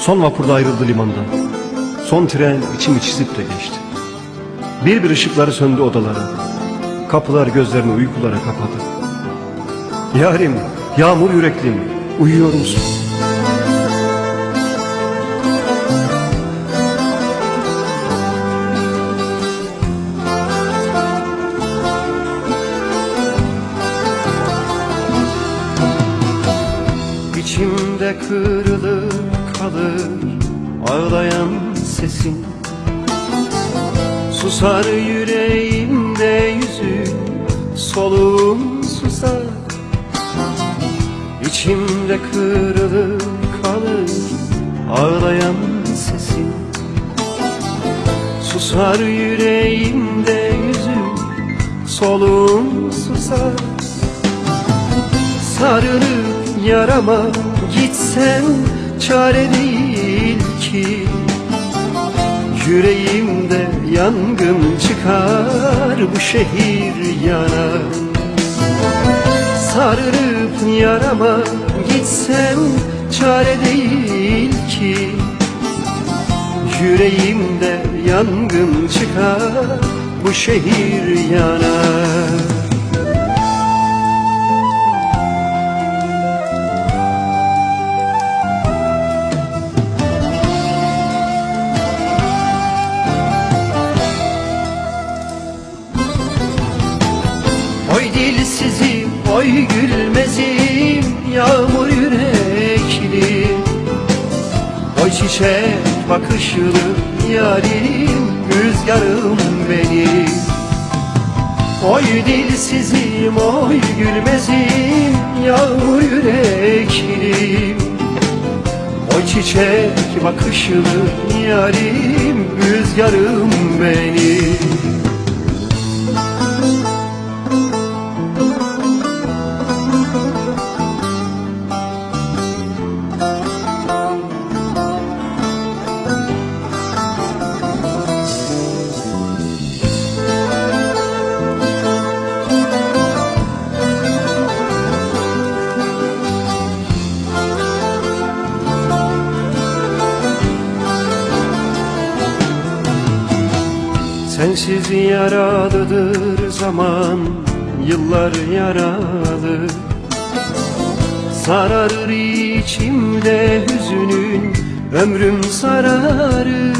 Son vapurda ayrıldı limandan. Son tren içimi çizip de geçti. Bir bir ışıkları söndü odalara. Kapılar gözlerini uykulara kapadı. Yarim, yağmur yüreklim, uyuyor musun? İçimde kalır ağlayan sesin Susar yüreğimde yüzü soluğum susar. İçimde kırılır kalır ağlayan sesin. Susar yüreğimde yüzü soluğum susar. Sarılıp yarama gitsen çare değil Yüreğimde yangın çıkar bu şehir yanar Sarılıp yarama gitsen çare değil ki. Yüreğimde yangın çıkar bu şehir yanar Oy dilsizim, oy gülmezim Yağmur yürekli. Oy çiçek bakışlı yarim Rüzgarım benim. Oy dilsizim, oy gülmezim Yağmur yürekli Oy çiçek bakışlı yarim Rüzgarım benim Sensiz yaralıdır zaman Yıllar yaralı. Sararır içimde hüzünün Ömrüm sararır.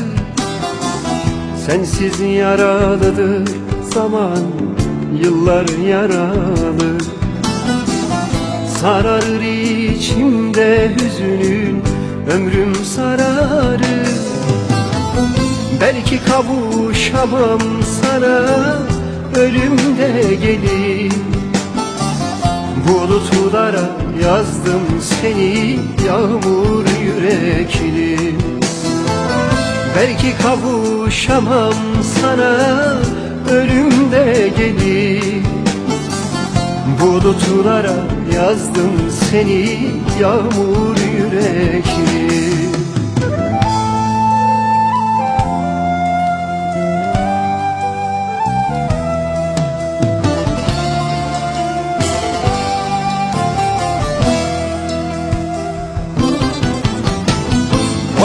Sensiz yaralıdır zaman Yıllar yaralı. Sararır içimde hüzünün Ömrüm sararır Belki kavuşamam sana Ölümde gelir Bulutlara yazdım seni Yağmur yürekli. Belki kavuşamam sana Ölümde gelir Bulutlara yazdım seni Yağmur yürekli